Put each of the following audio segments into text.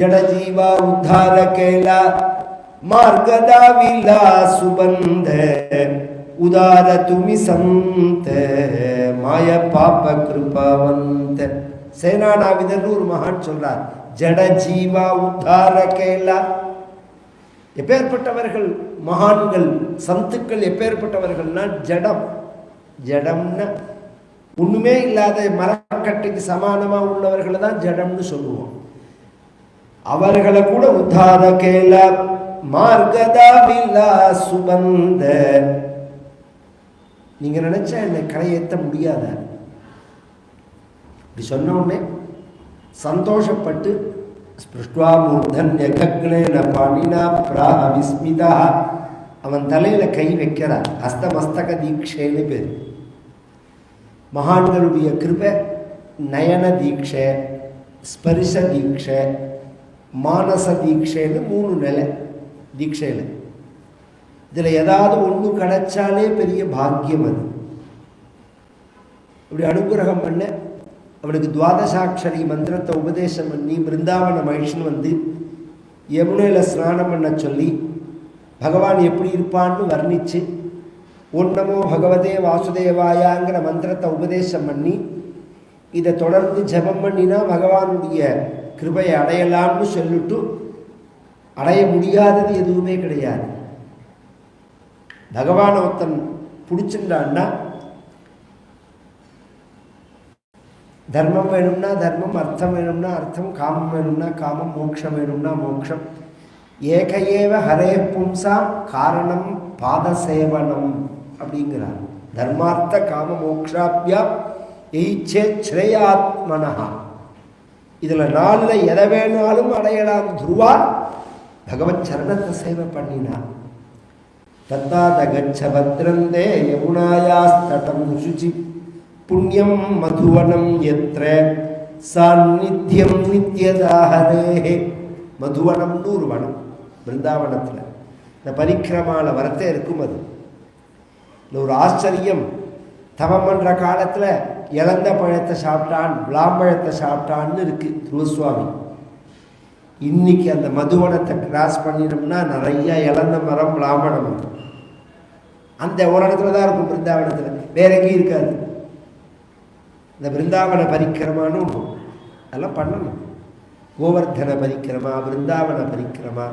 जडजीवा उद्धार केला मार्गदा विलासुबंध उदार तुम्ही संत மாய பாப்ப கிருபாவந்த சேனானாவிதர்னு ஒரு மகான் சொல்றார் ஜட ஜீவா உத்தார கேலா எப்பேற்பட்டவர்கள் மகான்கள் சந்துக்கள் எப்பேற்பட்டவர்கள்னா ஜடம் ஜடம்னா ஒண்ணுமே இல்லாத மரக்கட்டைக்கு சமானமா உள்ளவர்களை தான் ஜடம்னு சொல்லுவோம் அவர்களை கூட உத்தார கேல மார்கதா வில்லா சுபந்த நீங்க நினைச்சா என்னை கரையேற்ற முடியாத. இப்படி சொன்ன உடனே சந்தோஷப்பட்டு ஸ்பிருஷ்டுவா மூர்தன்யக்னேன பாணினா பிராக விஸ்மிதா. அவன் தலையில கை வைக்கிறார். அஸ்தமஸ்தக தீட்சைன்னு பேர். மகான்களுடைய கிருபை நயன தீட்சை ஸ்பரிச தீட்சை மானச தீட்சைன்னு மூணு நிலை. தீட்சையில். இதில் ஏதாவது ஒன்று கிடைச்சாலே பெரிய பாக்கியம் அது. இப்படி அனுகிரகம் பண்ண அவனுக்கு துவாதசாட்சரி மந்திரத்தை உபதேசம் பண்ணி பிருந்தாவன மகிழ்ச்சின்னு வந்து யமுனையில் ஸ்நானம் பண்ண சொல்லி பகவான் எப்படி இருப்பான்னு வர்ணித்து ஒன்னமோ பகவதே வாசுதேவாயாங்கிற மந்திரத்தை உபதேசம் பண்ணி இதை தொடர்ந்து ஜெபம் பண்ணினா பகவானுடைய கிருபையை அடையலாம்னு சொல்லிட்டு அடைய முடியாதது எதுவுமே கிடையாது. பகவான் ஒருத்தன் பிடிச்சிருந்தான்னா தர்மம் வேணும்னா தர்மம் அர்த்தம் வேணும்னா அர்த்தம் காமம் வேணும்னா காமம் மோட்சம் வேணும்னா மோட்சம் ஏக ஏவ ஹரே பும்சா காரணம் பாதசேவனம் அப்படிங்கிறார். தர்மார்த்த காம மோக்ஷாபியா எய்ச்சே ஸ்ரேயாத்மனஹா. இதில் நாளில் எதை வேணாலும் அடையலாம். துருவா பகவத் சரணத்தை சேவை பண்ணினான் தத்தாதகச்ச பத்ரந்தே யமுனாயாஸ்தடம் சுச்சி புண்ணியம் மதுவனம் எத்திர சாநித்தியம் நித்தியதாஹரே மதுவனம்னு ஒரு வனம் பிருந்தாவனத்தில். இந்த பரிக்கிரமான வரத்தை இருக்கும் அது. இந்த ஒரு ஆச்சரியம் தவம் பண்ணுற காலத்தில் இழந்த பழத்தை சாப்பிட்டான் விளாம்பழத்தை சாப்பிட்டான்னு இருக்குது துருவசுவாமி இன்னைக்கு அந்த மதுவனத்தை கிராஸ் பண்ணினோம்னா நிறையா இழந்த மரம் விளாம்பழம் அந்த ஒரு இடத்துல தான் இருக்கும் பிருந்தாவனத்தில். வேற எங்கேயும் இருக்காது. இந்த பிருந்தாவன பரிக்கிரமான்னு அதெல்லாம் பண்ணணும். கோவர்தன பரிக்கிரமா பிருந்தாவன பரிக்கிரமா.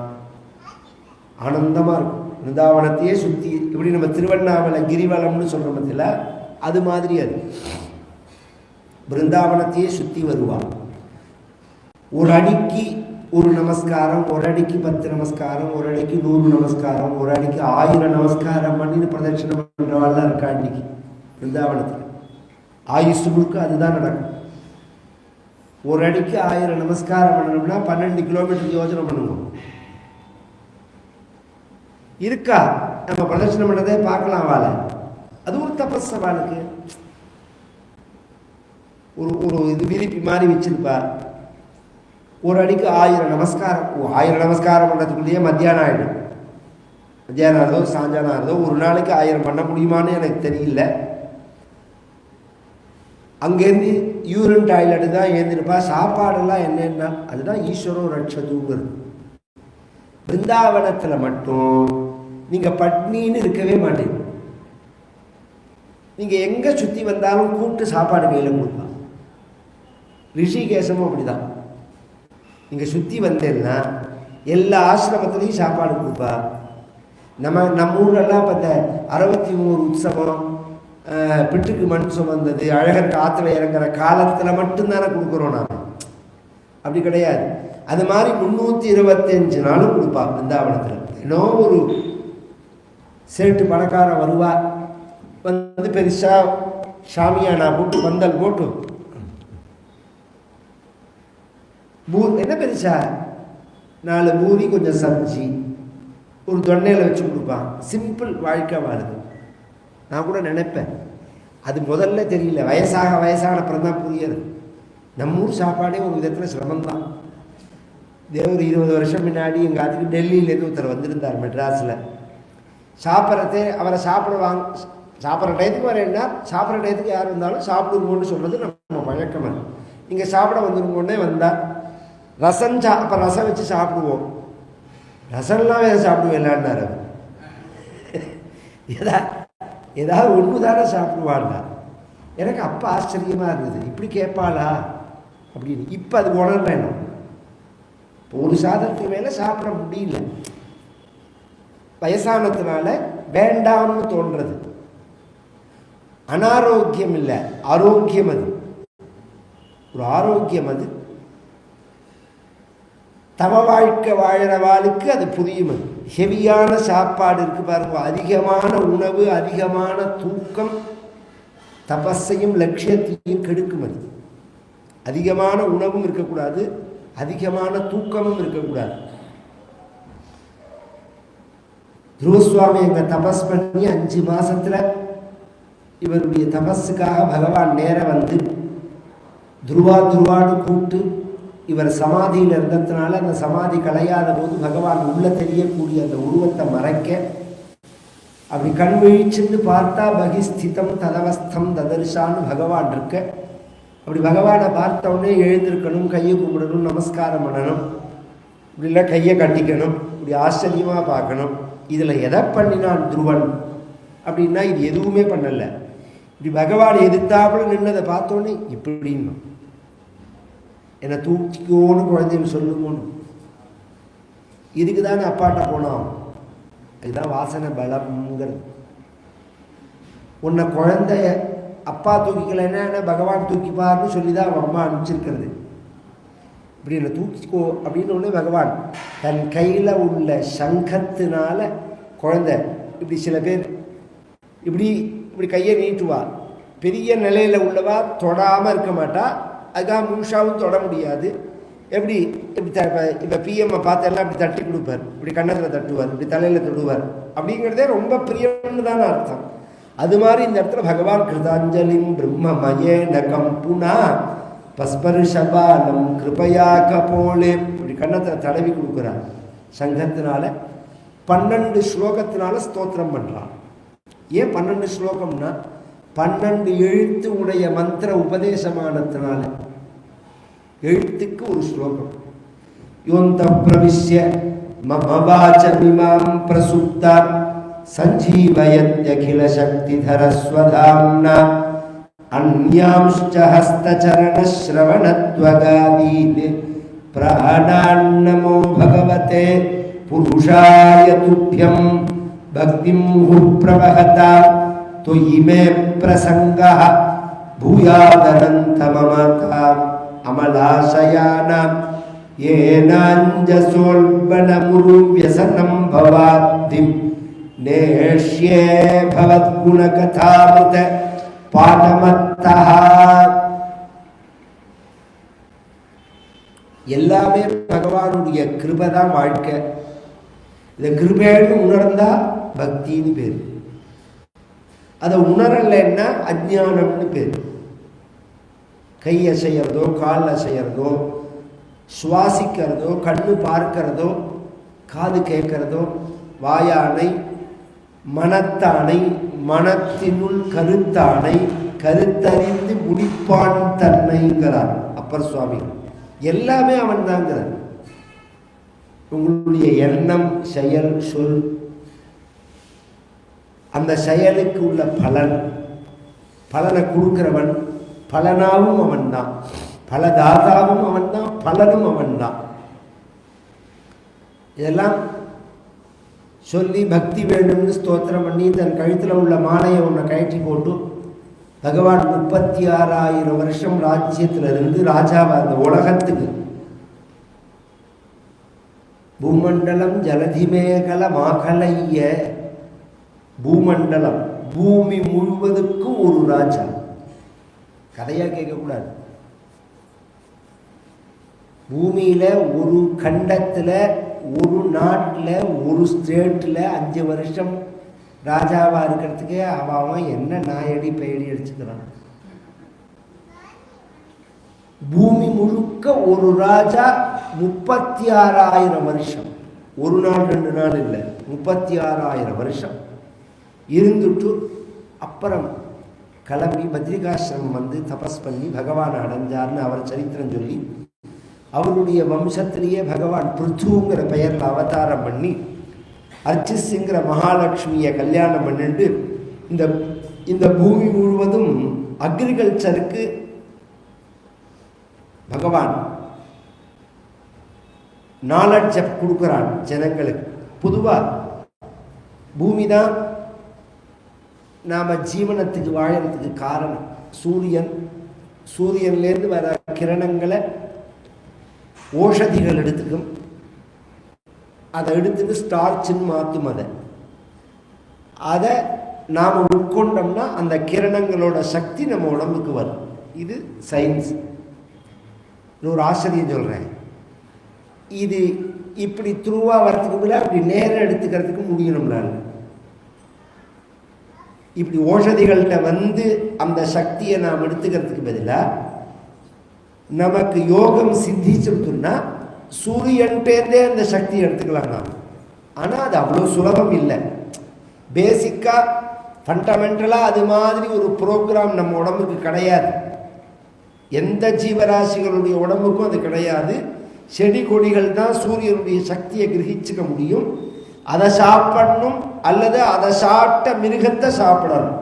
ஆனந்தமாக இருக்கும். பிருந்தாவனத்தையே சுற்றி இப்படி நம்ம திருவண்ணாமலை கிரிவலம்னு சொல்கிற பற்றில அது மாதிரி அது. பிருந்தாவனத்தையே சுற்றி வருவான். ஒரு அடிக்கு ஒரு நமஸ்காரம் ஒரு அடிக்கு பத்து நமஸ்காரம் ஒரு அடிக்கு நூறு நமஸ்காரம் ஒரு அடிக்கு ஆயிரம் நமஸ்காரம் பண்ணின்னு பிரதட்சணம் பண்ணுறவாள்லாம் இருக்கா அன்னைக்கு பிருந்தாவனத்தில். ஆயுசு முழுக்க அதுதான் நடக்கும். ஒரு அடிக்கு ஆயிரம் நமஸ்காரம் பண்ணணும்னா பன்னெண்டு கிலோமீட்டர் யோஜனை பண்ணுவோம். இருக்கா? நம்ம பிரதட்சணம் பண்ணதே பார்க்கலாம் வாழ. அது ஒரு தபஸ் அவளுக்கு ஒரு ஒரு இது விரிப்பி மாதிரி வச்சுருப்பார். ஒரு அடிக்கு ஆயிரம் நமஸ்காரம் ஓ, ஆயிரம் நமஸ்காரம் பண்ணுறதுக்குள்ளேயே மத்தியானம் ஆகிடும் மத்தியானம் ஆகுதோ சாயங்காலம் ஆகுதோ ஒரு நாளைக்கு ஆயிரம் பண்ண முடியுமான்னு எனக்கு தெரியல. அங்கேருந்து யூரின் டாய்லெட்டு தான் ஏந்திருப்பா. சாப்பாடெல்லாம் என்னென்னா அதுதான் ஈஸ்வரம் ரட்சதுங்கிறது பிருந்தாவனத்தில் மட்டும் நீங்கள் பட்னின்னு இருக்கவே மாட்டீங்க. நீங்கள் எங்கே சுற்றி வந்தாலும் கூப்பிட்டு சாப்பாடு கையில் கொடுப்பா. ரிஷிகேசமும் அப்படிதான். நீங்கள் சுற்றி வந்தேன்னா எல்லா ஆசிரமத்துலேயும் சாப்பாடு கொடுப்பா. நம்ம நம்ம ஊரெல்லாம் இப்போ இந்த அறுபத்தி மூணு உற்சவம் பிட்டுக்கு மண் சுமந்தது அழகர் காற்றுல இறங்குற காலத்தில் மட்டும்தானே கொடுக்குறோம் நாம். அப்படி கிடையாது. அது மாதிரி முந்நூற்றி இருபத்தஞ்சு நாளும் கொடுப்பா பிருந்தாவனத்தில் ஏன்னோ ஒரு சேட்டு பணக்காரன் வருவா வந்து பெருசாக சாமியானா போட்டு பந்தல் போட்டு பூ என்ன பெருசா? நாலு பூரி கொஞ்சம் சப்ஜி. ஒரு தொன்னையில் வச்சு கொடுப்பான். சிம்பிள் வாழ்க்கை வாழுது நான் கூட நினைப்பேன். அது முதல்ல தெரியல. வயசாக வயசான அப்புறம் தான் புரியுது நம்ம ஊர் சாப்பாடே ஒரு விதத்தில் சிரமம்தான். இதே ஒரு இருபது வருஷம் முன்னாடி எங்கள் ஆத்துக்கு டெல்லியிலேருந்து ஒருத்தர் வந்திருந்தார் மெட்ராஸில். சாப்பிட்றதே அவரை சாப்பிட வாங்க சாப்பிட்ற டயத்துக்கு வரேன்னா சாப்பிட்ற டயத்துக்கு யார் வந்தாலும் சாப்பிடுங்கன்னு சொல்கிறது நம்ம பழக்கம் இங்கே சாப்பிட வந்துருங்கன்னே வந்தால் ரசம் சா அப்போ ரசம் வச்சு சாப்பிடுவோம். ரசம்லாம் வேறு சாப்பிடுவோம் அவர். ஏதா ஏதாவது ஒன்று தானே சாப்பிடுவாள்னா எனக்கு அப்போ ஆச்சரியமாக இருந்தது. இப்படி கேட்பாளா? அப்படின்னு. இப்போ அது உணர் வேணும் இப்போ ஒரு சாதத்துக்கு மேலே சாப்பிட முடியல. வயசானதுனால வேண்டாம்னு தோன்றது. அனாரோக்கியம் இல்லை ஆரோக்கியம் அது. ஒரு ஆரோக்கியம் அது. தவ வாழ்க்கை வாழறவாளுக்கு அது புரியும்? ஹெவியான சாப்பாடு இருக்கு பாருங்க. அதிகமான உணவு அதிகமான தூக்கம் தபஸையும் லட்சியத்தையும் கெடுக்கும் அது அதிகமான உணவும் இருக்கக்கூடாது அதிகமான தூக்கமும் இருக்கக்கூடாது. துருவசுவாமி எங்க தபஸ் பண்ணி அஞ்சு மாசத்துல இவருடைய தபஸுக்காக பகவான் நேர வந்து துருவா துருவான்னு கூப்பிட்டு இவர் சமாதியில் இருந்ததுனால அந்த சமாதி கலையாத போது பகவான் உள்ள தெரியக்கூடிய அந்த உருவத்தை மறைக்க அப்படி கண் விழிச்சுன்னு பார்த்தா பகிஸ்திதம் ததவஸ்தம் ததர்ஷான்னு பகவான் இருக்க. அப்படி பகவானை பார்த்த உடனே எழுந்திருக்கணும் கையை கும்பிடணும் நமஸ்காரம் பண்ணணும். இப்படி இல்லை கையை கட்டிக்கணும் இப்படி ஆச்சரியமாக பார்க்கணும். இதில் எதை பண்ணினான் துருவன்? அப்படின்னா இது எதுவுமே பண்ணலை. இப்படி பகவான் எதிர்த்தாப்புல நின்னதை பார்த்தோன்னே இப்படின்னு. என்னை தூக்கிக்கோன்னு குழந்தைங்க சொல்லுங்கன்னு. இதுக்கு தானே அப்பாட்ட போனோம். இதுதான் வாசனை பலம்ங்கிறது. உன்னை குழந்தைய அப்பா தூக்கிக்கலைன்னா என்ன? பகவான் தூக்கிப்பார்னு சொல்லி தான் அவன் அம்மா அனுப்பிச்சிருக்கிறது. இப்படி என்னை தூக்கிக்கோ அப்படின்னு ஒன்று பகவான் தன் கையில் உள்ள சங்கத்தினால குழந்தை இப்படி சில பேர் இப்படி இப்படி கையை நீட்டுவா. பெரிய நிலையில் உள்ளவா தொடாமல் இருக்க மாட்டா. அதுக்காக முழுஷாவும் தொட முடியாது. எப்படி? இப்படி த இப்போ பிஎம்மை பார்த்தெல்லாம் இப்படி தட்டி கொடுப்பார். இப்படி கன்னத்தில் தட்டுவார் இப்படி தலையில் தொடுவார். அப்படிங்கிறதே ரொம்ப பிரியம்னு தானே அர்த்தம். அது மாதிரி இந்த இடத்துல பகவான் கிருதாஞ்சலிம் பிரம்மமயே நகம் புனா பஸ்பருஷபாலம் கிருபையா கபோலே. இப்படி கண்ணத்தில் தடவி கொடுக்குறார். சங்கத்தினால பன்னெண்டு ஸ்லோகத்தினால ஸ்தோத்திரம் பண்ணுறான் ஏன் பன்னெண்டு ஸ்லோகம்னா பன்னெண்டு எழுத்து உடைய மந்திர உபதேசமானத்தினால. எழுத்துக்கு ஒரு ஸ்லோகம் யோந்த பிரவிஷ்ய மம வாச்சமிமாம் பிரசுப்தா சஞ்சீவயத்யகில சக்திதரஸ்வதாம்னா अन्यांश्च हस्तचरणश्रवणत्वगादीन् प्राणान्नमो भगवते पुरुषाय तुभ्यं भक्तिं हुप्रवहता त्वयि मे प्रसङ्गः भूयादनन्तममता अमलाशयानां येनाञ्जसोल्बणमुरुव्यसनं भवाब्धिं नेष्ये भवद्गुणकथामृत பாடமத்தா எல்லாமே பகவானுடைய கிருபை தான் வாழ்க்கை இந்த கிருபைன்னு உணர்ந்தா பக்தின்னு பேர் அதை உணரலைன்னா அஜ்ஞானம்னு பேர் கையை அசைகிறதோ காலில் அசைகிறதோ சுவாசிக்கிறதோ கண்ணு பார்க்கிறதோ காது கேட்கிறதோ வாயானை மனத்தானை மனத்தினுள் கருத்தானை கருத்தறிந்து முடிப்பான் தன்மைங்கிறார் அப்பர் சுவாமி எல்லாமே அவன் தாங்கிறார் உங்களுடைய எண்ணம் செயல் சொல் அந்த செயலுக்கு உள்ள பலன் பலனை கொடுக்கிறவன் பலனாவும் அவன் தான் பலதாதாவும் அவன் தான் பலனும் அவன் தான் இதெல்லாம் சொல்லி பக்தி வேண்டும்னு ஸ்தோத்திரம் பண்ணி தன் கழுத்தில் உள்ள மாலையை ஒன்றை கழற்றி போட்டு பகவான் முப்பத்தி ஆறாயிரம் வருஷம் ராஜ்யத்தில் இருந்து ராஜாவை அந்த உலகத்துக்கு. பூமண்டலம் ஜலதிமேகல மாகலைய பூமண்டலம். பூமி முழுவதுக்கும் ஒரு ராஜா. கதையாக கேட்கக்கூடாது. பூமியில் ஒரு கண்டத்தில் ஒரு நாட்டில் ஒரு ஸ்டேட்டில் அஞ்சு வருஷம் ராஜாவாக இருக்கிறதுக்கே அவன் அவன் என்ன நாயடி பெயடி அடிச்சுக்கிறான். பூமி முழுக்க ஒரு ராஜா முப்பத்தி ஆறாயிரம் வருஷம். ஒரு நாள் ரெண்டு நாள் இல்லை முப்பத்தி ஆறாயிரம் வருஷம். இருந்துட்டு அப்புறம் கிளம்பி பத்ரிகாசிரமம் வந்து தபஸ் பண்ணி பகவான் அடைஞ்சார்னு அவர் சரித்திரம் சொல்லி அவருடைய வம்சத்திலேயே பகவான் பிருத்துங்கிற பெயரில் அவதாரம் பண்ணி அர்ச்சிஸ்ங்கிற மகாலட்சுமியை கல்யாணம் பண்ணிட்டு இந்த இந்த பூமி முழுவதும் அக்ரிகல்ச்சருக்கு பகவான் நாலட்சம் கொடுக்குறான் ஜனங்களுக்கு. பொதுவாக பூமி தான் நாம் ஜீவனத்துக்கு வாழறதுக்கு காரணம் சூரியன். சூரியன்லேருந்து வர கிரணங்களை ஓஷதிகள் எடுத்துக்கும். அதை எடுத்துட்டு ஸ்டார்ச்சுன்னு மாற்றும் அதை. அதை நாம் உட்கொண்டோம்னா அந்த கிரணங்களோட சக்தி நம்ம உடம்புக்கு வரும். இது சயின்ஸ். இன்னொரு ஒரு ஆசிரியர் சொல்கிறேன் இது இப்படி த்ரூவாக வரத்துக்கு பதிலாக அப்படி நேரம் எடுத்துக்கிறதுக்கு முடியும் நம்மளால இப்படி ஓஷதிகள்கிட்ட வந்து அந்த சக்தியை நாம் எடுத்துக்கிறதுக்கு பதிலாக நமக்கு யோகம் சித்திச்சுட்டுன்னா பேர்ந்தே அந்த சக்தியை எடுத்துக்கலாம் நாம். ஆனால் அது அவ்வளோ சுலபம் இல்லை. பேசிக்காக ஃபண்டமெண்டலாக அது மாதிரி ஒரு ப்ரோக்ராம் நம்ம உடம்புக்கு கிடையாது. எந்த ஜீவராசிகளுடைய உடம்புக்கும் அது கிடையாது. செடி கொடிகள் தான் சூரியனுடைய சக்தியை கிரகிச்சுக்க முடியும். அதை சாப்பிடணும் அல்லது அதை சாப்பிட்ட மிருகத்தை சாப்பிடணும்.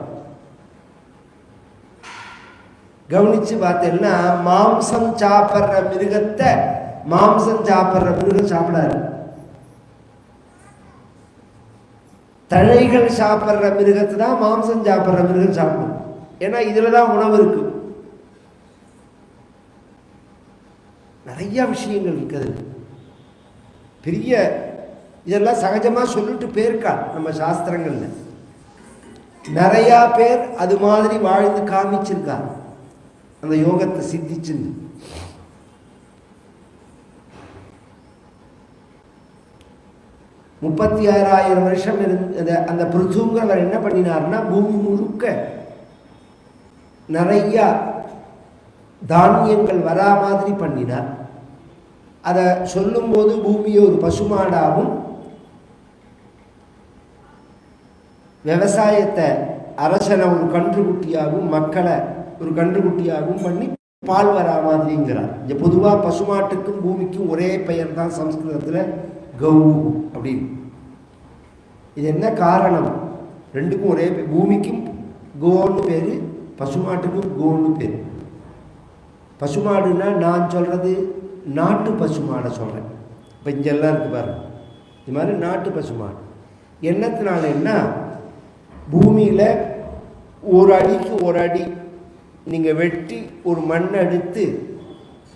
கவனிச்சு பார்த்தீங்கன்னா மாம்சம் சாப்பிட்ற மிருகத்தை மாம்சம் சாப்பிட்ற மிருகம் சாப்பிடாது. தழைகள் சாப்பிட்ற மிருகத்தை தான் மாம்சம் சாப்பிட்ற மிருகம் சாப்பிடும். ஏன்னா இதில் தான் உணவு இருக்கு. நிறைய விஷயங்கள் இருக்குது. பெரிய இதெல்லாம் சகஜமாக சொல்லிட்டு போயிருக்கா நம்ம சாஸ்திரங்களில். நிறையா பேர் அது மாதிரி வாழ்ந்து காமிச்சிருக்கா. அந்த யோகத்தை சித்திச்சுன்னு. முப்பத்தி ஆறாயிரம் வருஷம் இருந்த அந்த பிருத்துங்கிறவர் என்ன பண்ணினார்னா பூமி முழுக்க நிறையா தானியங்கள் வரா மாதிரி பண்ணினார். அதை சொல்லும்போது பூமியை ஒரு பசுமாடாகவும் விவசாயத்தை அரசனை ஒரு கன்றுக்குட்டியாகவும் மக்களை ஒரு கன்றுக்குட்டியாகவும் பண்ணி பால் வரா மாதிரிங்கிறார். இந்த பொதுவாக பசுமாட்டுக்கும் பூமிக்கும் ஒரே பெயர் தான் சம்ஸ்கிருதத்தில் கௌ அப்படின்னு. இது என்ன காரணம்? ரெண்டுக்கும் ஒரே பூமிக்கும் கோன்னு பேர் பசுமாட்டுக்கும் கோன்னு பேர். பசுமாடுன்னா நான் சொல்கிறது நாட்டு பசுமாடை சொல்கிறேன் இப்போ இங்கெல்லாம் இருக்கு பாருங்கள் இது மாதிரி நாட்டு பசுமாடு. என்னத்தினால என்ன பூமியில் ஒரு அடிக்கு ஒரு அடி நீங்கள் வெட்டி ஒரு மண் எடுத்து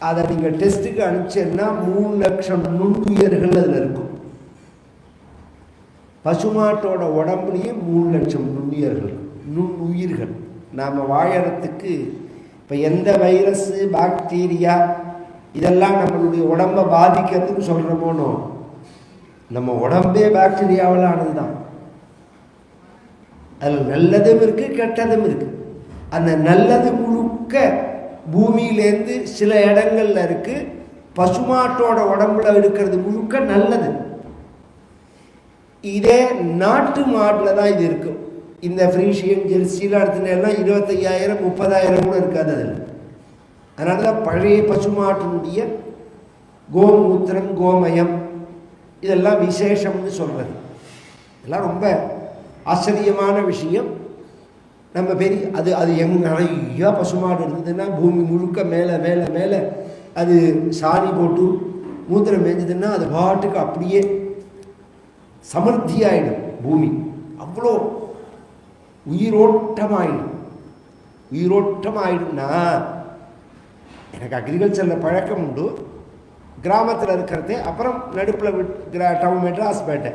அதை நீங்கள் டெஸ்ட்டுக்கு அனுப்பிச்சேன்னா மூணு லட்சம் நுண்ணுயிர்கள் அதில் இருக்கும். பசுமாட்டோட உடம்புலேயே மூணு லட்சம் நுண்ணுயிர்கள் நுண்ணுயிர்கள். நாம் வாழறதுக்கு இப்போ எந்த வைரஸு பாக்டீரியா இதெல்லாம் நம்மளுடைய உடம்பை பாதிக்கிறதுக்கு சொல்கிறோமோனோ நம்ம உடம்பே பாக்டீரியாவில் ஆனது தான் அதில் நல்லதும் இருக்குது கெட்டதும் இருக்குது அந்த நல்லது முழுக்க பூமியிலேருந்து சில இடங்கள்ல இருக்குது பசுமாட்டோட உடம்புல இருக்கிறது முழுக்க நல்லது. இதே நாட்டு மாட்டில் தான் இது இருக்கும் இந்த ஃப்ரீஷியன் ஜெர்சியில் எடுத்துனா இருபத்தையாயிரம் முப்பதாயிரம் கூட இருக்காது அதில். அதனால தான் பழைய பசுமாட்டினுடைய கோமூத்திரம் கோமயம் இதெல்லாம் விசேஷம்னு சொல்கிறது இதெல்லாம் ரொம்ப ஆச்சரியமான விஷயம். நம்ம பெரிய அது அது எங் நிறையா பசுமாடு இருந்ததுன்னா பூமி முழுக்க மேலே மேலே மேலே அது சாணி போட்டு மூத்திரம் மேய்ஞ்சதுன்னா அது பாட்டுக்கு அப்படியே சமர்த்தியாயிடும் பூமி. அவ்வளோ உயிரோட்டமாயிடும். உயிரோட்டமாயிடும்னா எனக்கு அக்ரிகல்ச்சரில் பழக்கம் உண்டு. கிராமத்தில் இருக்கிறது அப்புறம் நடுப்பில் விட் கிரா டவுன் மெட்ராஸ் பேட்டை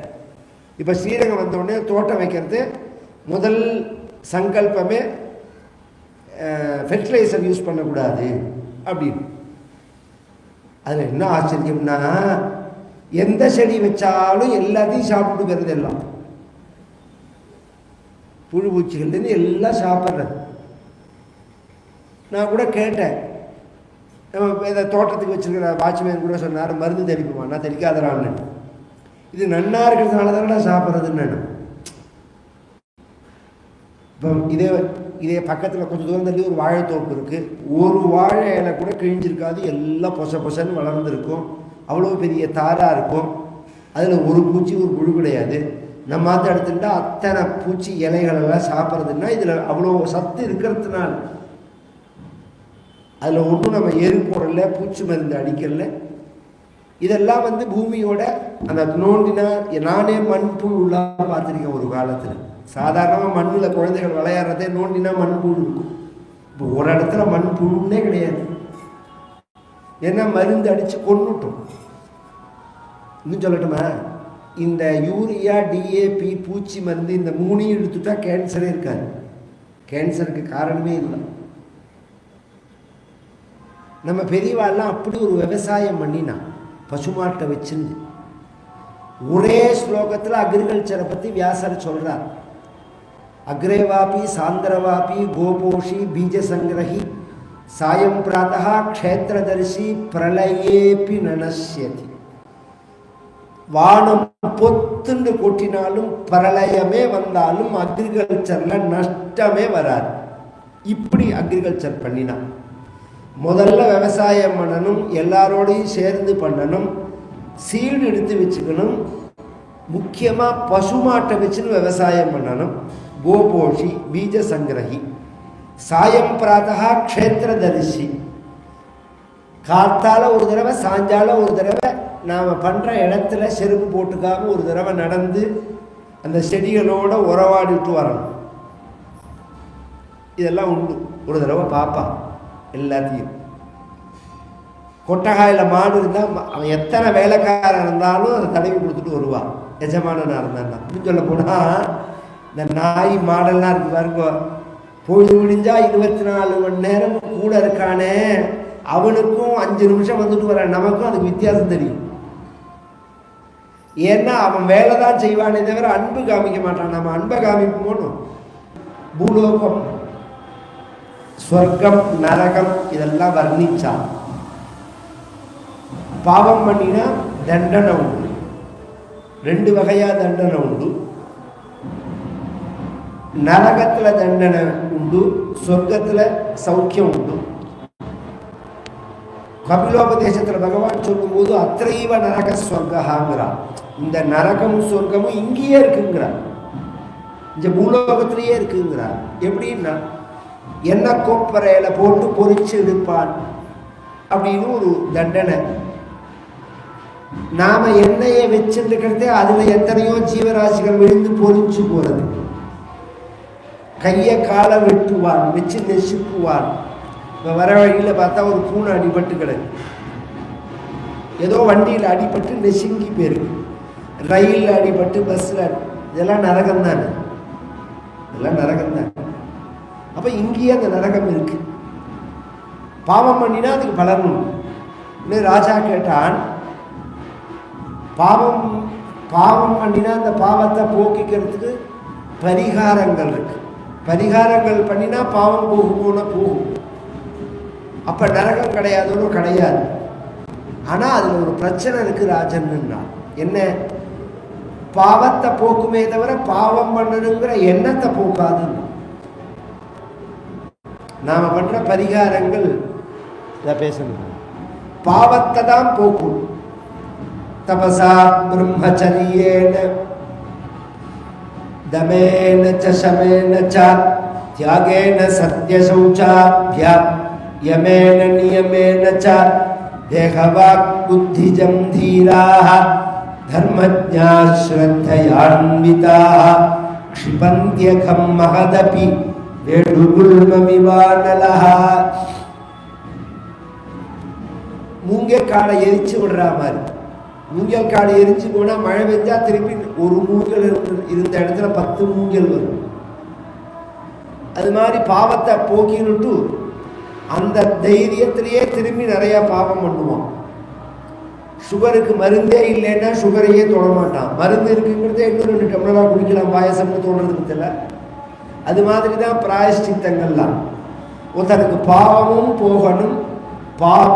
இப்போ ஸ்ரீரங்கம் வந்த தோட்டம் வைக்கிறது. முதல் சங்கல்பமே ஃபெர்டிலைசர் யூஸ் பண்ணக்கூடாது அப்படின்னு. அதில் என்ன ஆச்சரியம்னா எந்த செடி வச்சாலும் எல்லாத்தையும் சாப்பிட்டு வருது எல்லாம். புழு பூச்சிகள்லேருந்து எல்லாம் சாப்பிட்றது. நான் கூட கேட்டேன். நம்ம இதை தோட்டத்துக்கு வச்சுருக்கிற வாட்ச்மேன் கூட சொன்னார் மருந்து தெளிப்புமா? நான் தெளிக்காதரான்னு இது நன்னா இருக்கிறதுனால தானே சாப்பிட்றதுன்னு. இப்போ இப்போ இதே இதே பக்கத்தில் கொஞ்சம் தூரம் தள்ளி ஒரு வாழைத்தோப்பு இருக்குது ஒரு வாழை இலை கூட கிழிஞ்சிருக்காது. எல்லாம் பொச பொசன்னு வளர்ந்துருக்கும். அவ்வளோ பெரிய தாராக இருக்கும். அதில் ஒரு பூச்சி ஒரு புழு கிடையாது. நம்ம அதை எடுத்துட்டா அத்தனை பூச்சி இலைகளெல்லாம் சாப்பிட்றதுன்னா இதில் அவ்வளோ சத்து இருக்கிறதுனால. அதில் ஒன்றும் நம்ம எரு போடல பூச்சி மருந்து அடிக்கல. இதெல்லாம் வந்து பூமியோட அந்த நோண்டினா நானே மண்புழு உள்ளாம பார்த்துருக்கேன் ஒரு காலத்தில். சாதாரணமாக மண்ணில் குழந்தைகள் விளையாடுறதே நோண்டினா மண்புழு இருக்கும். இப்போ ஒரு இடத்துல மண்புழுன்னே கிடையாது. ஏன்னா மருந்து அடித்து கொண்டுட்டோம் இன்னும் சொல்லட்டுமா? இந்த யூரியா டிஏபி பூச்சி மருந்து இந்த மூணையும் எடுத்துட்டா கேன்சரே இருக்காது. கேன்சருக்கு காரணமே இல்லை. நம்ம பெரியவாள்லாம் அப்படி ஒரு விவசாயம் பண்ணினா பசுமாட்டை வச்சிருந்து. ஒரே ஸ்லோகத்தில் அக்ரிகல்ச்சரை பற்றி வியாசர் சொல்கிறார் அக்ரேவாபி சாந்திரவாபி கோபோஷி பீஜசங்கிரகி சாயம் பிராத்தா க்ஷேத்திரதர்சி பிரளயேபி நனசியதி வானம் பொத்துண்டு கொட்டினாலும் பிரளயமே வந்தாலும் அக்ரிகல்ச்சரில் நஷ்டமே வராது. இப்படி அக்ரிகல்ச்சர் பண்ணினா முதல்ல விவசாயம் பண்ணணும் எல்லாரோடையும் சேர்ந்து பண்ணணும் சீடு எடுத்து வச்சுக்கணும் முக்கியமாக பசுமாட்டை வச்சுன்னு விவசாயம் பண்ணணும். கோபோஷி பீஜ சங்கிரகி சாயம் பிராத்தா க்ஷேத்திரதரிசி காத்தால ஒரு தடவை சாயங்காலம் ஒரு தடவை நாம் பண்ணுற இடத்துல செருப்பு போட்டுக்காம ஒரு தடவை நடந்து அந்த செடிகளோட உறவாடிட்டு வரணும். இதெல்லாம் உண்டு. ஒரு தடவை பார்ப்பான் எல்லாத்தையும். கொட்டகாயில் மாடு இருந்தால் அவன் எத்தனை வேலைக்காரன் இருந்தாலும் அதை தடவி கொடுத்துட்டு வருவான் எஜமானனாக இருந்தான் இன்னும் சொல்ல போனால் இந்த நாய் மாடெல்லாம் இருக்கு பாருங்க. பொழுது முடிஞ்சா இருபத்தி நாலு மணி நேரம் கூட இருக்கானே. அவனுக்கும் அஞ்சு நிமிஷம் வந்துட்டு வர நமக்கும் அதுக்கு வித்தியாசம் தெரியும். ஏன்னா அவன் வேலை தான் செய்வானே தவிர அன்பு காமிக்க மாட்டான். நம்ம அன்பை காமிப்போம் பூலோகம். ஸ்வர்க்கம் நரகம் இதெல்லாம் வர்ணிச்சான் பாவம் பண்ணினா தண்டனை உண்டு. ரெண்டு வகையா தண்டனை உண்டு. நரகத்துல தண்டனை உண்டு சொர்க்கத்துல சௌக்கியம் உண்டு. கபிலோபதேசத்துல பகவான் சொல்லும்போது அத்திரைவ நரக சொர்க்கஹாங்கிறான் இந்த நரகம் சொர்க்கமும் இங்கேயே இருக்குங்கிறான் இந்த பூலோகத்திலேயே இருக்குங்கிறான் எப்படின்னா எண்ணெய் கொப்பரையில போட்டு பொறிச்சு எடுப்பான் அப்படின்னு ஒரு தண்டனை. நாம எண்ணெயை வச்சுருக்கிறதே அதுல எத்தனையோ ஜீவராசிகள் விழுந்து பொறிச்சு போறது. கையை காலை வெட்டுவான் வச்சு நெசுக்குவான். இப்போ வர வழியில் பார்த்தா ஒரு பூனை அடிபட்டு கிடக்கு. ஏதோ வண்டியில் அடிபட்டு நெசுங்கி போயிருக்கு. ரயிலில் அடிபட்டு பஸ்ஸில் இதெல்லாம் நரகம் தானே இதெல்லாம் நரகம் தானே அப்போ இங்கேயே அந்த நரகம் இருக்கு. பாவம் பண்ணினா அதுக்கு பலன் உண்டு இன்னும் ராஜா கேட்டான் பாவம் பாவம் பண்ணினா அந்த பாவத்தை போக்கிக்கிறதுக்கு பரிகாரங்கள் இருக்கு. பரிகாரங்கள் பண்ணினா பாவம் போகுமோனா போகும். அப்போ நரகம் கிடையாதுன்னு கிடையாது. ஆனால் அதில் ஒரு பிரச்சனை இருக்கு ராஜன்னா என்ன? பாவத்தை போக்குமே தவிர பாவம் பண்ணணுங்கிற எண்ணத்தை போக்காதுன்னு. நாம பண்ற பரிகாரங்கள் இதை பேசணும் பாவத்தை தான் போக்கும் தபசா பிரம்மச்சரியேன दमेन च शमेन च त्यागेन सत्यशौचाभ्या यमेन नियमेन च देहवाक्बुद्धिजं धीराः धर्मज्ञाः श्रद्धयान्विताः क्षिपन्त्यखं महदपि நெடுகுல்மமிவானலஹா மூங்கே காடை எரிச்சு விடுறா மாதிரி மூங்கல் காடு எரிஞ்சு போனால் மழை பெஞ்சா திருப்பி ஒரு மூங்கல் இருந்த இடத்துல பத்து மூங்கல் வரும். அது மாதிரி பாவத்தை போக்கினுட்டு அந்த தைரியத்திலேயே திரும்பி நிறையா பாவம் பண்ணுவான். சுகருக்கு மருந்தே இல்லைன்னா சுகரையே தொடமாட்டான் மருந்து இருக்குங்கிறதே இன்னும் ரெண்டு டம்ளராக குடிக்கலாம். பாயசம்னு தோன்றதுக்கு தெரியல. அது மாதிரி தான் பிராயஷ்டித்தங்கள்லாம் ஒருத்தருக்கு பாவமும் போகணும் பாப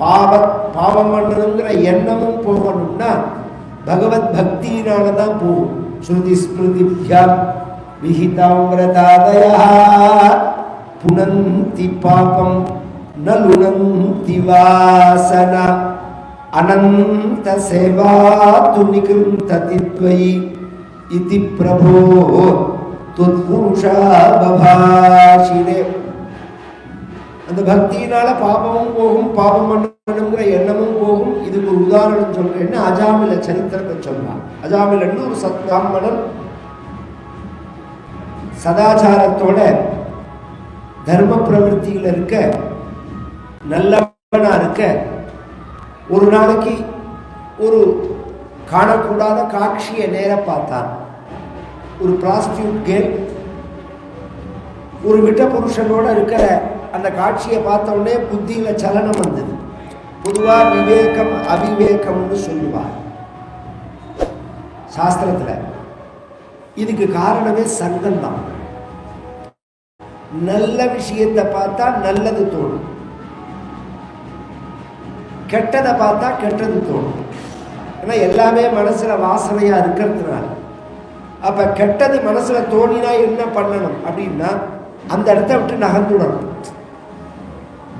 பாவ பாவம் பண்ணணுங்கிற எண்ணமும் போகணும்னா பகவத் பக்தியினால தான் போகும். ஸ்ருதி ஸ்மிருதிபியம் விஹிதாவிரதாதயா புனந்தி பாபம் நலுனந்தி வாசனா அனந்த சேவா துணிகிருந்ததித்வை இது பிரபோ துர்புருஷாபபாஷிதே அந்த பக்தியினால பாபமும் போகும் பாபம் பண்ணணுங்கிற எண்ணமும் போகும். இதுக்கு ஒரு உதாரணம் சொல்றேன்னு அஜாமில சரித்திரத்தை சொன்னான் அஜாமிலன்னு ஒரு சத்பிராமணன் சதாச்சாரத்தோட தர்ம பிரவருத்தியில் இருக்க நல்லவனா இருக்க ஒரு நாளைக்கு ஒரு காணக்கூடாத காட்சியை நேர பார்த்தான். ஒரு ப்ராஸ்டியூட் கேம் ஒரு விட்ட புருஷனோட இருக்கிற அந்த காட்சியை பார்த்த உடனே புத்தியில சலனம் வந்தது. பொதுவா விவேகம் அவிவேகம்னு சொல்லுவார் சாஸ்திரத்துல. இதுக்கு காரணமே சங்கம் தான் நல்ல விஷயத்தை பார்த்தா நல்லது தோணும். கெட்டதை பார்த்தா கெட்டது தோணும். ஏன்னா எல்லாமே மனசுல வாசனையா இருக்கிறதுனால. அப்போ கெட்டது மனசில் தோணினா என்ன பண்ணணும் அப்படின்னா அந்த இடத்த விட்டு நகர்ந்துடணும்.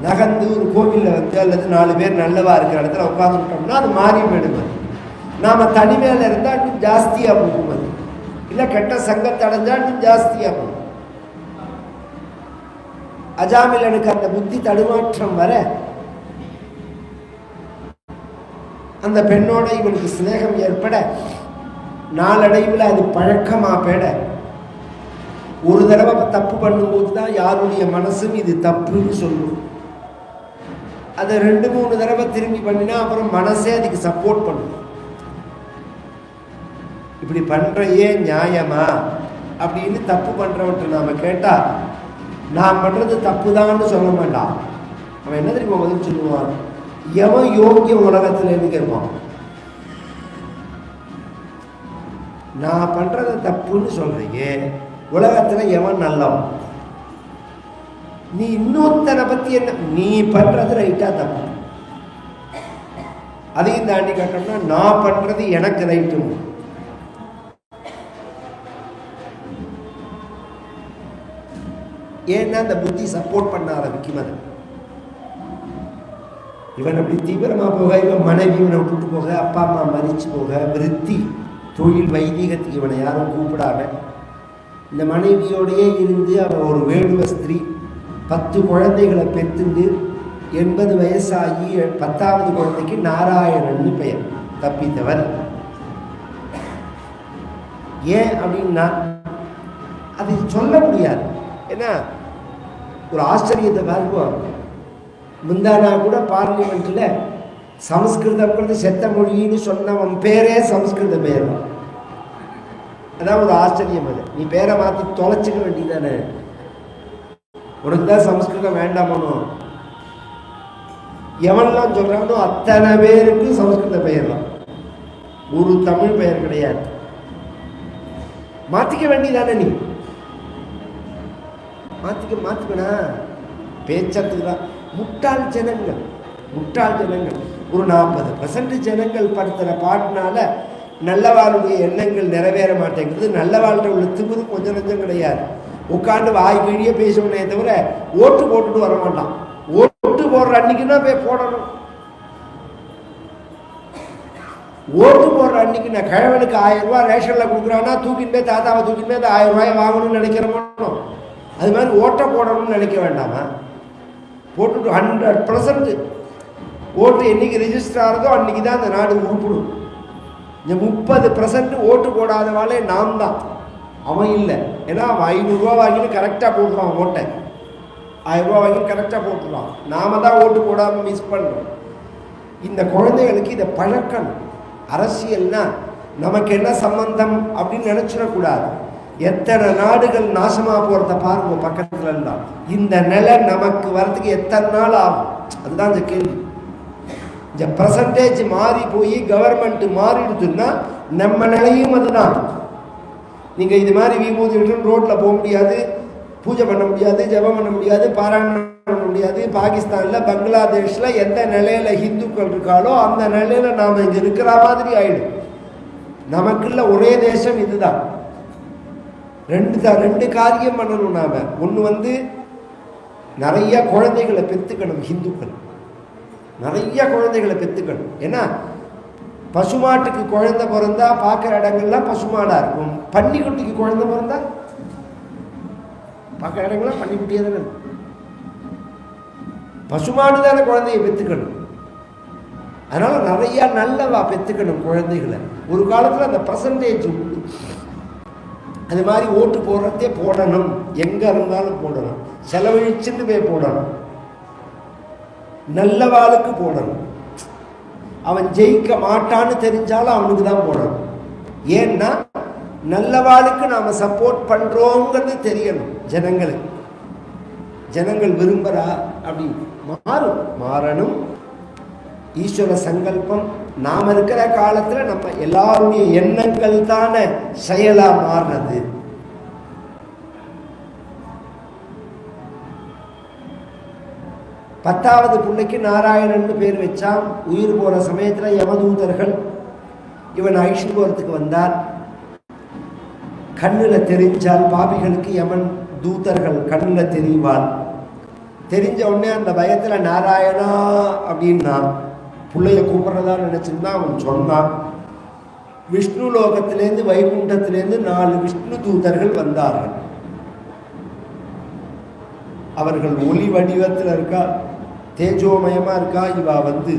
நகர்ந்து ஒரு கோவிலில் வந்து அல்லது நாலு பேர் நல்லவா இருக்கிற இடத்துல உட்காந்துட்டோம்னா அது மாறி போயிடும் அது நாம தனிமையில் இருந்தால் இன்னும் ஜாஸ்தியாக போகும் அது. இல்லை கெட்ட சங்கத்தை அடைஞ்சால் இன்னும் ஜாஸ்தியாக போகும். அஜாமிலனுக்கு அந்த புத்தி தடுமாற்றம் வர அந்த பெண்ணோட இவனுக்கு சிநேகம் ஏற்பட நாளடைவில் அது பழக்கமா பேட. ஒரு தடவை தப்பு பண்ணும்போது தான் யாருடைய மனசும் இது தப்புன்னு சொல்லும். அதை ரெண்டு மூணு தடவை திரும்பி பண்ணினா அப்புறம் மனசே அதுக்கு சப்போர்ட் பண்ணும். இப்படி பண்ணுற ஏன் நியாயமா? அப்படின்னு தப்பு பண்ணுறவற்றை நாம் கேட்டால் நான் பண்றது தப்புதான்னு சொல்ல மாட்டான். அவன் என்ன தெரியுமா பதில் சொல்லுவான்? எவன் யோகிய உலகத்தில் இருப்பான் நான் பண்ணுறது தப்புன்னு சொல்கிறீங்க உலகத்தில் எவன் நல்லவன்? நீ இன்னொருத்தனை பற்றி என்ன? நீ பண்ணுறது ரைட்டாக தப்பு. அதையும் தாண்டி கேட்டோம்னா நான் பண்ணுறது எனக்கு ரைட்டு ஏன்னா அந்த புத்தி சப்போர்ட் பண்ணாத ஆரம்பிக்கும் இவன் அப்படி தீவிரமாக போக இவன் மனைவி இவனை விட்டுட்டு போக அப்பா அம்மா மறிச்சு போக விருத்தி. தொழில் வைதீகத்துக்கு இவனை யாரும் கூப்பிடாம இந்த மனைவியோடையே இருந்து அவன் ஒரு வேடுவ ஸ்திரீ பத்து குழந்தைகளை பெற்றுண்டு எண்பது வயசாகி பத்தாவது குழந்தைக்கு நாராயணன் பெயர் தப்பித்தவர். ஏன் அப்படின்னா அது சொல்ல முடியாது. ஏன்னா ஒரு ஆச்சரியத்தை பார்ப்போம் முந்தானா கூட பார்லிமெண்ட்டில் சமஸ்கிருதம்ங்கிறது செத்த மொழின்னு சொன்னவன் பேரே சமஸ்கிருத பேர் அதான் ஒரு ஆச்சரியம் அது நீ பேரை மாற்றி தொலைச்சிக்க வேண்டியதானே உனக்கு தான் சமஸ்கிருதம் வேண்டாமனோ எவன்லாம் சொல்கிறானோ அத்தனை பேருக்கு சமஸ்கிருத பெயர் தான் ஒரு தமிழ் பெயர் கிடையாது மாத்திக்க வேண்டியதானே நீ மாத்திக்க மாற்றிக்கணா பேச்சத்துக்கு தான் முட்டாள் ஜனங்கள் முட்டாள் ஜனங்கள் ஒரு நாற்பது பர்சன்ட் ஜனங்கள் படுத்துகிற பாட்டினால நல்லவாளுடைய எண்ணங்கள் நிறைவேற மாட்டேங்குது. நல்லவாழ்கிட்ட உள்ள திமிரு கொஞ்சம் கொஞ்சம் கிடையாது. உட்காந்து வாய் கிழியே பேசணுனே தவிர ஓட்டு போட்டுட்டு வர மாட்டான். ஓட்டு போடுற அன்னைக்குன்னா போய் போடணும். ஓட்டு போடுற அன்னைக்கு நான் கிழவனுக்கு ஆயிரம் ரூபாய் ரேஷனில் கொடுக்குறான்னா தூக்கிட்டு போய் தாத்தாவை தூக்கிட்டு போய் அந்த ஆயிரம் ரூபாய் வாங்கணும்னு நினைக்கிற மாட்டோம். அது மாதிரி ஓட்டை போடணும்னு நினைக்க வேண்டாமா? போட்டுட்டு ஹண்ட்ரட் பர்சன்ட் ஓட்டு என்றைக்கு ரிஜிஸ்டர் ஆகிறதோ அன்றைக்கி தான் அந்த நாடு உருப்பிடும். இந்த முப்பது பர்சன்ட் ஓட்டு போடாதவாளே நாம் தான். அவன் இல்லை. ஏன்னா அவன் ஐநூறுரூவா வாங்கிட்டு கரெக்டாக போட்டுருவான் ஓட்டை. ஆயிரரூவா வாங்கி கரெக்டாக போட்டுருவான். நாம தான் ஓட்டு போடாமல் மிஸ் பண்ணுறோம் இந்த குழந்தைகளுக்கு இதை பழக்கணும். அரசியல்னா நமக்கு என்ன சம்பந்தம் அப்படின்னு நினச்சிடக்கூடாது. எத்தனை நாடுகள் நாசமாக போகிறத பாருங்க பக்கத்துல எல்லாம். இந்த நிலை நமக்கு வர்றதுக்கு எத்தனை நாள் ஆகும்? அதுதான் இந்த கேள்வி. பர்சன்டேஜ் மாறி போய் கவர்மெண்ட் மாறிடுச்சுன்னா நம்ம நிலையும் அதுதான். நீங்க இது மாதிரி விபூதி விட்டு ரோட்ல போக முடியாது பூஜை பண்ண முடியாது ஜெபம் பண்ண முடியாது பாராயணம் பண்ண முடியாது பாகிஸ்தான்ல பங்களாதேஷ்ல எந்த நிலையில ஹிந்துக்கள் இருக்காளோ அந்த நிலையில நாம இங்க இருக்கிற மாதிரி ஆயிடும். நமக்குள்ள ஒரே தேசம் இதுதான். ரெண்டு தான் ரெண்டு காரியம் பண்ணணும் நாம. ஒன்று வந்து நிறைய குழந்தைகளை பெற்றுக்கணும் ஹிந்துக்கள். நிறைய குழந்தைகளை பெற்றுக்கணும் ஏன்னா பசுமாட்டுக்கு குழந்தை பிறந்தா பார்க்குற இடங்கள்லாம் பசுமாடாக இருக்கும். பன்னிக்குட்டிக்கு குழந்தை பிறந்தா பார்க்குற இடங்கள்லாம் பன்னிக்குட்டியாக தானே இருக்கும். பசுமாடு தானே குழந்தைய பெற்றுக்கணும் அதனால் நிறையா நல்லவா பெற்றுக்கணும் குழந்தைகளை. ஒரு காலத்தில் அந்த பர்சன்டேஜ் உண்டு அது மாதிரி ஓட்டு போடுறதே போடணும். எங்கே இருந்தாலும் போடணும். செலவழிச்சுட்டு போய் போடணும். நல்ல வாளுக்கு போடணும். அவன் ஜெயிக்க மாட்டான்னு தெரிஞ்சாலும் அவனுக்கு தான் போடணும். ஏன்னா நல்லவாளுக்கு நாம் சப்போர்ட் பண்ணுறோங்கிறது தெரியணும் ஜனங்களுக்கு. ஜனங்கள் விரும்புகிறா அப்படி மாறும். மாறணும். ஈஸ்வர சங்கல்பம். நாம் இருக்கிற காலத்தில் நம்ம எல்லாருடைய எண்ணங்கள் தானே செயலாக மாறுறது. பத்தாவது பிள்ளைக்கு நாராயணன்னு பேர் வச்சான். உயிர் போகிற சமயத்தில் யமதூதர்கள் இவன் ஐஸ்வரத்துக்கு வந்தார் கண்ணில் தெரிஞ்சால் பாபிகளுக்கு யமன் தூதர்கள் கண்ணில் தெரிவாள் தெரிஞ்ச உடனே அந்த பயத்தில் நாராயணா அப்படின்னா பிள்ளைய கூப்பிட்றதா நினச்சிருந்தா அவன் சொன்னான். விஷ்ணு லோகத்திலேருந்து வைகுண்டத்திலேருந்து நாலு விஷ்ணு தூதர்கள் வந்தார்கள். அவர்கள் ஒளி வடிவத்தில் இருக்கா? தேஜோமயமாக இருக்கா? இவா வந்து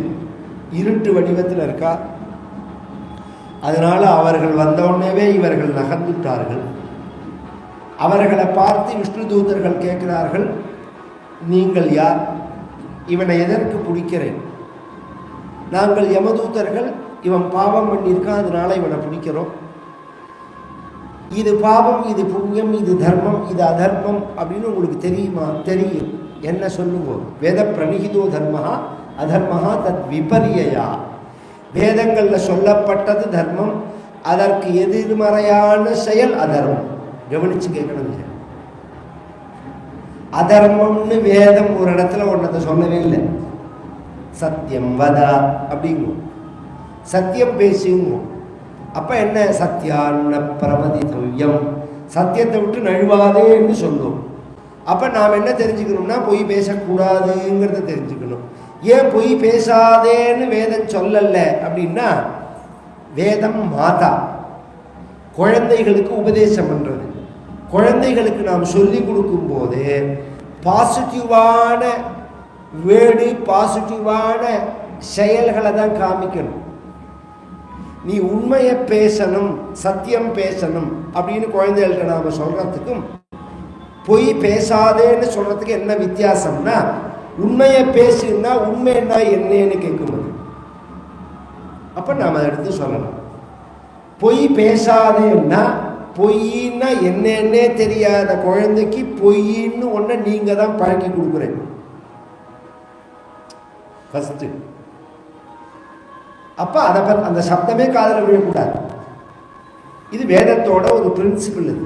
இருட்டு வடிவத்தில் இருக்கா? அதனால் அவர்கள் வந்தவுடனேவே இவர்கள் நகர்ந்துட்டார்கள். அவர்களை பார்த்து விஷ்ணு தூதர்கள் கேட்கிறார்கள் நீங்கள் யார்? இவனை எதற்கு பிடிக்கிறேன்? நாங்கள் யமதூதர்கள் இவன் பாவம் பண்ணியிருக்கான் அதனால் இவனை பிடிக்கிறோம். இது பாவம் இது புண்ணியம் இது தர்மம் இது அதர்மம் அப்படின்னு உங்களுக்கு தெரியுமா? தெரியும். என்ன சொல்லுவோம் வேத பிரணிகிதோ தர்மஹா அதர்மஹா தத் விபரியா வேதங்களில் சொல்லப்பட்டது தர்மம் அதற்கு எதிர்மறையான செயல் அதர்மம். கவனிச்சு கேட்கணும் அதர்மம்னு வேதம் ஒரு இடத்துல ஒன்றதை சொல்லவே இல்லை. சத்தியம் வதா அப்படிங்கும் சத்தியம் பேசுங்குவோம். அப்போ என்ன? சத்தியான்ன பிரமதித்தவ்யம் சத்தியத்தை விட்டு நழுவாதேன்னு சொல்லும் அப்போ நாம் என்ன தெரிஞ்சுக்கணும்னா பொய் பேசக்கூடாதுங்கிறத தெரிஞ்சுக்கணும். ஏன் பொய் பேசாதேன்னு வேதம் சொல்லலை அப்படின்னா வேதம் மாதா. குழந்தைகளுக்கு உபதேசம் பண்ணுறது குழந்தைகளுக்கு நாம் சொல்லி கொடுக்கும்போது பாசிட்டிவான வேடு பாசிட்டிவான செயல்களை தான் காமிக்கணும். நீ உண்மையை பேசணும் சத்தியம் பேசணும் அப்படின்னு குழந்தைகள்கிட்ட நாம் சொல்கிறதுக்கும் பொய் பேசாதேன்னு சொல்கிறதுக்கு என்ன வித்தியாசம்னா உண்மையை பேசுன்னா என்ன என்னன்னு கேட்கும்போது. அப்போ நாம் அதை எடுத்து சொல்லலாம் பொய் பேசாதேன்னா பொய்ன்னா என்னன்னே தெரியாத குழந்தைக்கு பொய்ன்னு ஒன்றை நீங்கள் தான் பழக்கி கொடுக்குறீங்க ஃபஸ்ட்டு அப்போ அதை பத் அந்த சப்தமே காதல விழக்கூடாது. இது வேதத்தோட ஒரு பிரின்சிபிள் இது.